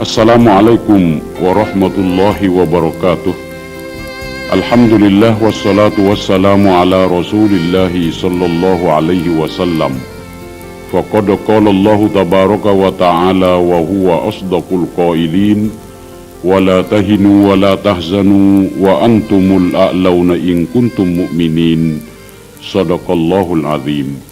السلام عليكم ورحمة الله وبركاته. الحمد لله والصلاة والسلام على رسول الله صلى الله عليه وسلم. فقد قال الله تبارك وتعالى وهو أصدق القائلين ولا تهنوا ولا تحزنوا وأنتم الأعلون إن كنتم مؤمنين. صدق الله العظيم.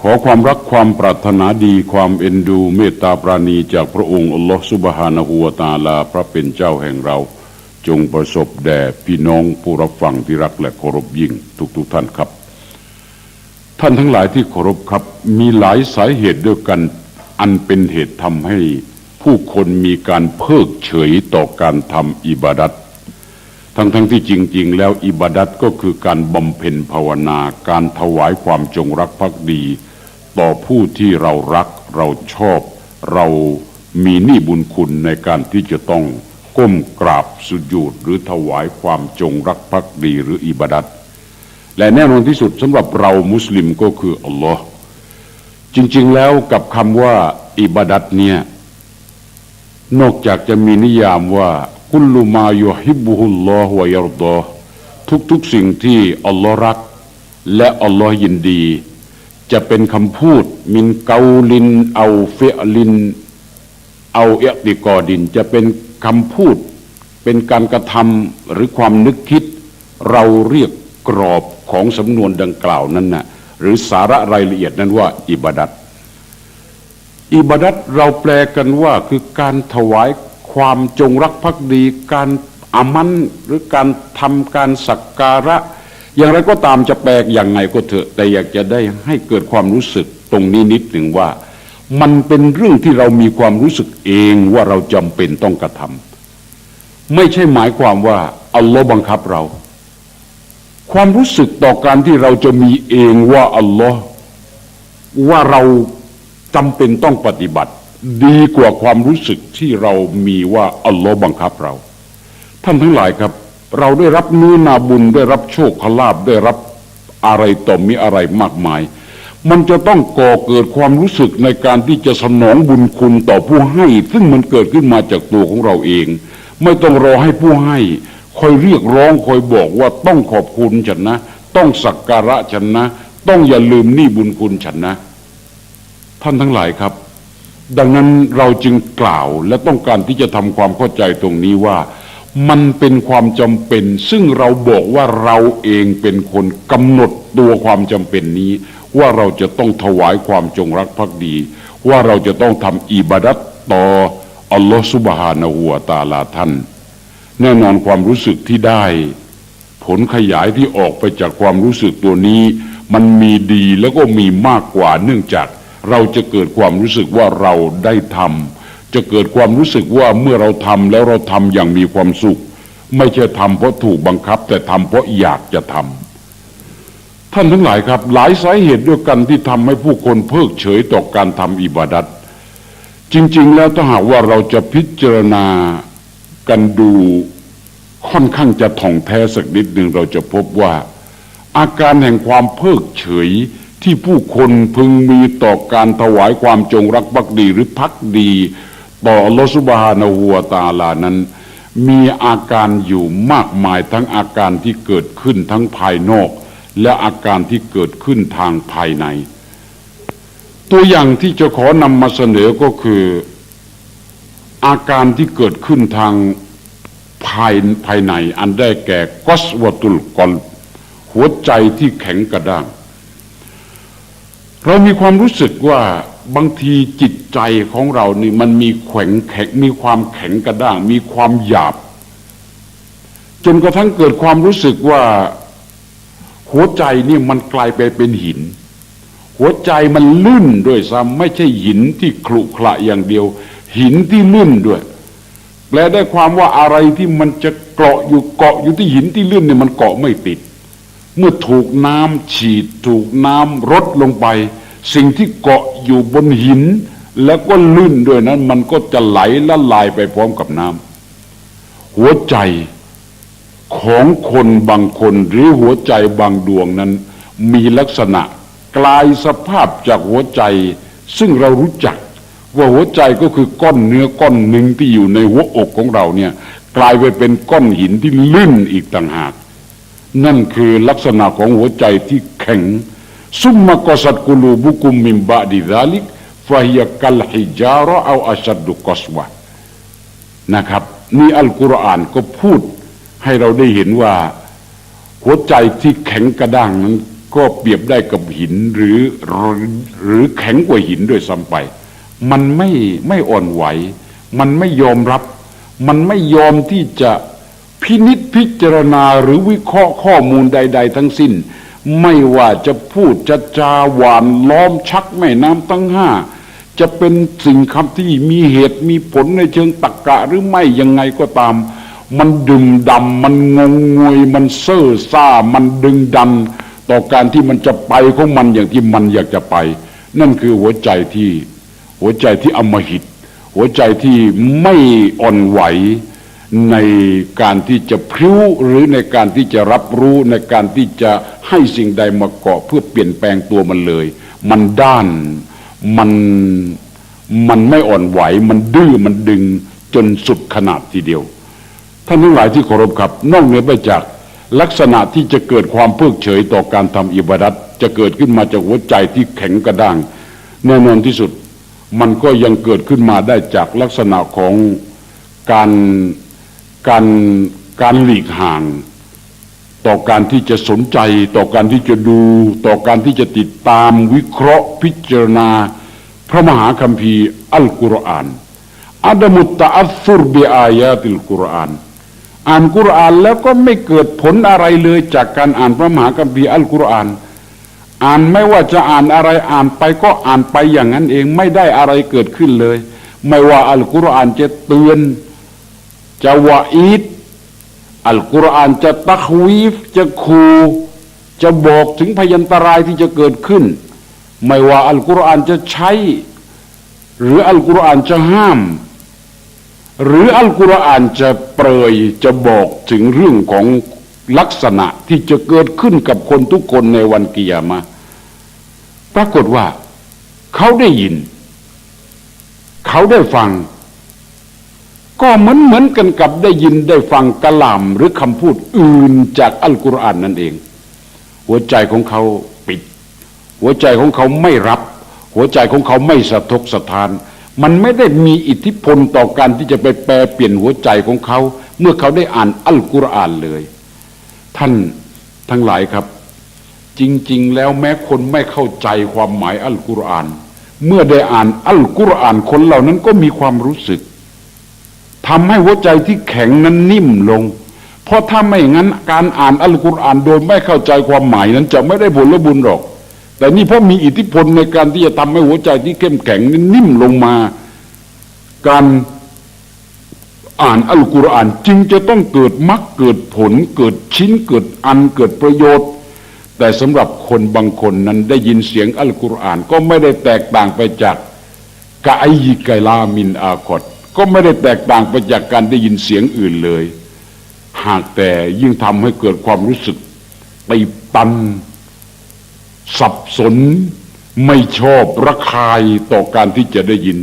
ขอความรักความปรารถนาดีความเอ็นดูเมตตาปราณีจากพระองค์อัลลอฮฺสุบฮานะฮูวตาลา พระเป็นเจ้าแห่งเรา จงประสบแด่พี่น้องผู้รับฟังที่รักและเคารพยิ่งทุกๆทท่านครับ ท่านทั้งหลายที่เคารพครับ มีหลายสาเหตุด้วยกันอันเป็นเหตุทำให้ผู้คนมีการเพิกเฉยต่อการทำอิบาดัตทั้งทั้งที่จริง ๆ แล้วอิบาดัตก็คือการบำเพ็ญภาวนา การถวายความจงรักภักดี ต่อผู้ที่เรารักเราชอบ เรามีหนี้บุญคุณในการที่จะต้องก้มกราบสุญูดหรือถวายความจงรักภักดีหรืออิบาดัตและแน่นอนที่สุดสำหรับเรามุสลิมก็คืออัลลอฮ์จริง ๆ แล้วกับคำว่าอิบาดัตเนี่ยนอกจากจะมีนิยามว่ากุลลุมายฮิบุฮุลลอฮวายรดอทุกๆสิ่งที่อัลลอฮ์รัก และอัลลอฮ์ยินดี จะเป็นคำพูด มินเกาลิน เอาเฟลิน เอาเอติกอดิน จะเป็นคำพูด เป็นการกระทำหรือความนึกคิด เราเรียกกรอบของสำนวนดังกล่าวนั้นนะ่ะหรือสาระรายละเอียดนั้นว่าอิบาดัตอิบาดัตเราแปลกันว่าคือการถวายความจงรักภักดี การอามันหรือการทำการสักการะ อย่างไรก็ตามจะแปลอย่างไงก็เถอะ แต่อยากจะได้ให้เกิดความรู้สึกตรงนี้นิดหนึ่งว่า มันเป็นเรื่องที่เรามีความรู้สึกเองว่าเราจำเป็นต้องกระทำไม่ใช่หมายความว่าอัลลอฮ์บังคับเรา ความรู้สึกต่อการที่เราจะมีเองว่าอัลลอฮ์ว่าเราจำเป็นต้องปฏิบัติ ดีกว่าความรู้สึกที่เรามีว่าอัลลอฮ์บังคับเรา ท่านทั้งหลายครับ เราได้รับเนื้อนาบุญได้รับโชคลาภได้รับอะไรต่อมีอะไรมากมาย มันจะต้องก่อเกิดความรู้สึกในการที่จะสนองบุญคุณต่อผู้ให้ ซึ่งมันเกิดขึ้นมาจากตัวของเราเอง ไม่ต้องรอให้ผู้ให้คอยเรียกร้องคอยบอกว่าต้องขอบคุณฉันนะ ต้องสักการะฉันนะ ต้องอย่าลืมหนี้บุญคุณฉันนะ ท่านทั้งหลายครับ ดังนั้นเราจึงกล่าวและต้องการที่จะทำความเข้าใจตรงนี้ว่า มันเป็นความจำเป็น ซึ่งเราบอกว่าเราเองเป็นคนกำหนดตัวความจำเป็นนี้ ว่าเราจะต้องถวายความจงรักภักดี ว่าเราจะต้องทำอิบาดัตต่ออัลลอฮฺสุบฮานะฮูวะตาลาท่าน แน่นอนความรู้สึกที่ได้ ผลขยายที่ออกไปจากความรู้สึกตัวนี้ มันมีดีแล้วก็มีมากกว่าเนื่องจากเราจะเกิดความรู้สึกว่าเราได้ทำ จะเกิดความรู้สึกว่าเมื่อเราทำแล้วเราทำอย่างมีความสุข ไม่ใช่ทำเพราะถูกบังคับ แต่ทำเพราะอยากจะทำท่านทั้งหลายครับ หลายสาเหตุด้วยกันที่ทำให้ผู้คนเพิกเฉยต่อการทำอิบาดัตจริง ๆ แล้วถ้าหากว่าเราจะพิจารณากันดูค่อนข้างจะท่องแท้สักนิดหนึ่งเราจะพบว่า อาการแห่งความเพิกเฉยที่ผู้คนพึงมีต่อการถวายความจงรักภักดีหรือพักดี ต่อลสุบฮานาหัวตาลานั้น มีอาการอยู่มากมายทั้งอาการที่เกิดขึ้นทั้งภายนอก และอาการที่เกิดขึ้นทางภายใน ตัวอย่างที่จะขอนำมาเสนอก็คือ อาการที่เกิดขึ้นทางภายภายในอันได้แก่กอสวตุลกอลหัวใจที่แข็งกระด้างเรามีความรู้สึกว่า บางทีจิตใจของเรานี่มันมีแข็งแข็งมีความแข็งกระด้าง มีความหยาบ จนกระทั่งเกิดความรู้สึกว่าหัวใจนี่มันกลายไปเป็นหิน หัวใจมันลื่นด้วยซ้ำไม่ใช่หินที่ขรุขระอย่างเดียว หินที่ลื่นด้วย แปลได้ความว่าอะไรที่มันจะเกาะอยู่เกาะอยู่ที่หินที่ลื่นเนี่ยมันเกาะไม่ติด เมื่อถูกน้ำฉีด ถูกน้ำรดลงไป สิ่งที่เกาะอยู่บนหิน แล้วก็ลื่นด้วยนั้น มันก็จะไหลละลายไปพร้อมกับน้ำหัวใจของคนบางคนหรือหัวใจบางดวงนั้น มีลักษณะกลายสภาพจากหัวใจ ซึ่งเรารู้จัก ว่าหัวใจก็คือก้อนเนื้อก้อนหนึ่งที่อยู่ในหัวอกของเราเนี่ยกลายไปเป็นก้อนหินที่ลื่นอีกต่างหาก นั่นคือลักษณะของหัวใจที่แข็ง ซุมมะกอสัดกุลูบุกุมมิมบะดิดาลิกฟะฮิยะกัลฮิจาระเอาอัชัดดุกอสวะนะครับ นี่อัลกุรอานก็พูดให้เราได้เห็นว่า หัวใจที่แข็งกระด้างนั้น ก็เปรียบได้กับหินหรือหรือแข็งกว่าหินด้วยซ้ำไป มันไม่ไม่อ่อนไหว มันไม่ยอมรับ มันไม่ยอมที่จะพินิษพิจารณาหรือวิเคราะห์ข้อมูลใด ๆ ทั้งสิ้น ไม่ว่าจะพูดจะจาหวานล้อมชักแม่น้ำทั้งห้า จะเป็นสิ่งคำที่มีเหตุมีผลในเชิงตรรกะหรือไม่ยังไงก็ตาม มันดึงดำมันงงงวยมันเซ่อซ่ามันดึงดัน ต่อการที่มันจะไปของมันอย่างที่มันอยากจะไป นั่นคือหัวใจที่หัวใจที่อมหิต หัวใจที่ไม่อ่อนไหว ในการที่จะพริ้วหรือในการที่จะรับรู้ในการที่จะให้สิ่งใดมาเกาะเพื่อเปลี่ยนแปลงตัวมันเลย มันด้านมันมันไม่อ่อนไหว มันดื้อมันดึงจนสุดขนาดทีเดียว ท่านทั้งหลายที่เคารพครับ นอกเหนือไปจากลักษณะที่จะเกิดความเพิกเฉยต่อการทำอิบาดัตจะเกิดขึ้นมาจากหัวใจที่แข็งกระด้าง แน่นอนที่สุด มันก็ยังเกิดขึ้นมาได้จากลักษณะของการ การการหลีกห่าง ต่อการที่จะสนใจ ต่อการที่จะดู ต่อการที่จะติดตามวิเคราะห์พิจารณา พระมหาคัมภีร์อัลกุรอานอัดมุตตะอัฟุรบิอายาติลกุรอานอ่านกุรอานแล้วก็ไม่เกิดผลอะไรเลยจากการอ่านพระมหาคัมภีร์อัลกุรอาน อ่านไม่ว่าจะอ่านอะไรอ่านไปก็อ่านไปอย่างนั้นเองไม่ได้อะไรเกิดขึ้นเลย ไม่ว่าอัลกุรอานจะเตือน จะวะอีดอัลกุรอานจะตักวีฟจะคูจะบอกถึงพยันตรายที่จะเกิดขึ้น ไม่ว่าอัลกุรอานจะใช้ หรืออัลกุรอานจะห้าม หรืออัลกุรอานจะเปรยจะบอกถึงเรื่องของลักษณะที่จะเกิดขึ้นกับคนทุกคนในวันกิยามะปรากฏว่า เขาได้ยิน เขาได้ฟัง ก็เหมือนเหมือนกันกับได้ยินได้ฟังกะลามหรือคำพูดอื่นจากอัลกุรอานนั่นเอง หัวใจของเขาปิด หัวใจของเขาไม่รับ หัวใจของเขาไม่สะทกสะทาน มันไม่ได้มีอิทธิพลต่อการที่จะไปแปลเปลี่ยนหัวใจของเขา เมื่อเขาได้อ่านอัลกุรอานเลย ท่านทั้งหลายครับ จริง ๆ แล้วแม้คนไม่เข้าใจความหมายอัลกุรอาน เมื่อได้อ่านอัลกุรอานคนเหล่านั้นก็มีความรู้สึก ทำให้หัวใจที่แข็งนั้นนิ่มลง เพราะถ้าไม่งั้นการอ่านอัลกุรอานโดยไม่เข้าใจความหมายนั้นจะไม่ได้ผลและบุญหรอก แต่นี่เพราะมีอิทธิพลในการที่จะทำให้หัวใจที่เข้มแข็งนั้นนิ่มลงมา การอ่านอัลกุรอานจึงจะต้องเกิดมรรคเกิดผลเกิดชิ้นเกิดอันเกิดประโยชน์ แต่สำหรับคนบางคนนั้นได้ยินเสียงอัลกุรอานก็ไม่ได้แตกต่างไปจากกะไอยิไกลามินอาคอด ก็ไม่ได้แตกต่างไปจากการได้ยินเสียงอื่นเลย หากแต่ยิ่งทำให้เกิดความรู้สึกตีตัน สับสน ไม่ชอบระคายต่อการที่จะได้ยิน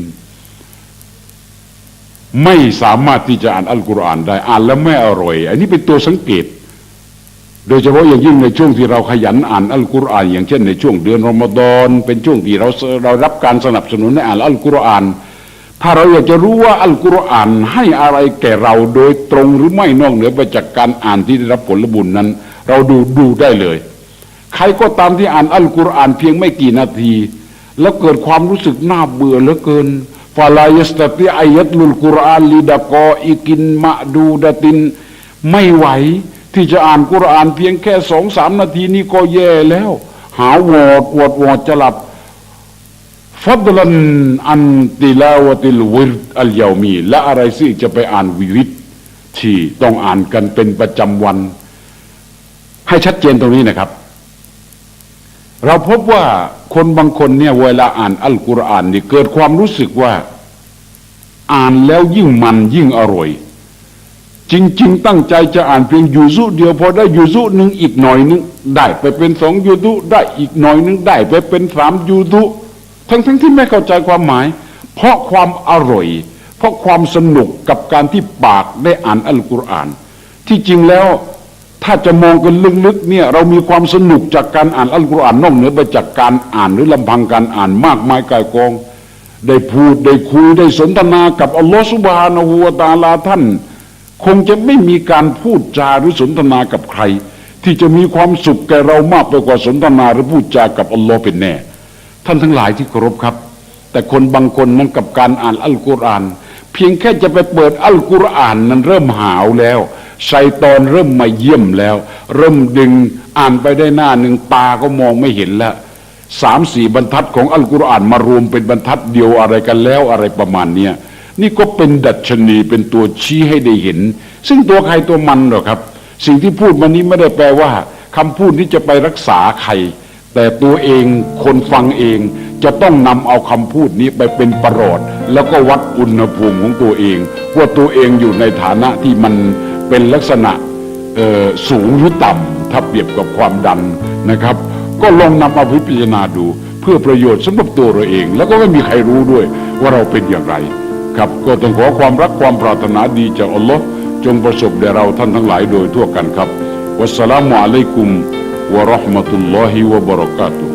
ไม่สามารถที่จะอ่านอัลกุรอานได้อ่านแล้วไม่อร่อย อันนี้เป็นตัวสังเกต โดยเฉพาะอย่างยิ่งในช่วงที่เราขยันอ่านอัลกุรอาน อย่างเช่นในช่วงเดือนรอมฎอนเป็นช่วงที่เราเรารับการสนับสนุนให้อ่านอัลกุรอาน ถ้าเราอยากจะรู้ว่าอัลกุรอานให้อะไรแก่เราโดยตรงหรือไม่นอกเหนือไปจากการอ่านที่ได้รับผลบุญนั้น เราดูดูได้เลย ใครก็ตามที่อ่านอัลกุรอานเพียงไม่กี่นาที แล้วเกิดความรู้สึกน่าเบื่อเหลือเกินฟาลายสตติอายัตลุลกุรอานลิดะกออิกินมะดูดติน ไม่ไหวที่จะอ่านกุรอานเพียงแค่สองสามนาทีนี้ก็แย่แล้ว หาวอดวอดวอดจะหลับ ฟัดลันอันติลาวติลวิรอัลยามีและอะไรสิจะไปอ่านวิริตที่ต้องอ่านกันเป็นประจำวัน ให้ชัดเจนตรงนี้นะครับ เราพบว่าคนบางคนเนี่ยเวลาอ่านอัลกุรอานนี่เกิดความรู้สึกว่าอ่านแล้วยิ่งมันยิ่งอร่อย จริง ๆ ตั้งใจจะอ่านเพียงยูซุเดียวพอได้ยูซุหนึ่งอีกหน่อยหนึงได้ไปเป็นสองยูซุได้อีกหน่อยหนึงได้ไปเป็นสามยูซุ ทั้งทั้งที่ไม่เข้าใจความหมาย เพราะความอร่อย เพราะความสนุกกับการที่ปากได้อ่านอัลกุรอาน ที่จริงแล้วถ้าจะมองกันลึกๆเนี่ยเรามีความสนุกจากการอ่านอัลกุรอานนอกเหนือไปจากการอ่านหรือลำพังการอ่านมากมายกายกอง ได้พูดได้คุยได้สนทนากับอัลลอฮฺสุบฮานะฮูวตาลาท่าน คงจะไม่มีการพูดจาหรือสนทนากับใคร ที่จะมีความสุขแก่เรามากไปกว่าสนทนาหรือพูดจากับอัลลอฮ์เป็นแน่ ท่านทั้งหลายที่เคารพครับ แต่คนบางคนนั้นกับการอ่านอัลกุรอาน เพียงแค่จะไปเปิดอัลกุรอานนั้นเริ่มหาวแล้วชัยตอนเริ่มมาเยี่ยมแล้ว เริ่มดึงอ่านไปได้หน้าหนึ่งตาก็มองไม่เห็นแล้วสามสี่บรรทัดของอัลกุรอานมารวมเป็นบรรทัดเดียวอะไรกันแล้วอะไรประมาณเนี้ยนี่ก็เป็นดัชนีเป็นตัวชี้ให้ได้เห็น ซึ่งตัวใครตัวมันหรอกครับ สิ่งที่พูดมานี้ไม่ได้แปลว่าคำพูดที่จะไปรักษาใคร แต่ตัวเองคนฟังเองจะต้องนำเอาคำพูดนี้ไปเป็นประหลดแล้วก็วัดอุณหภูมิของตัวเอง ว่าตัวเองอยู่ในฐานะที่มันเป็นลักษณะสูงหรือต่ำถ้าเปรียบกับความดันนะครับ ก็ลองนำมาพิจารณาดู เพื่อประโยชน์สำหรับตัวเราเอง แล้วก็ไม่มีใครรู้ด้วยว่าเราเป็นอย่างไร ครับก็ต้องขอความรักความปรารถนาดีจากอัลลอฮ์จงประสบแด่เราท่านทั้งหลายโดยทั่วกันครับวัสสลามุอะลัยกุม วะ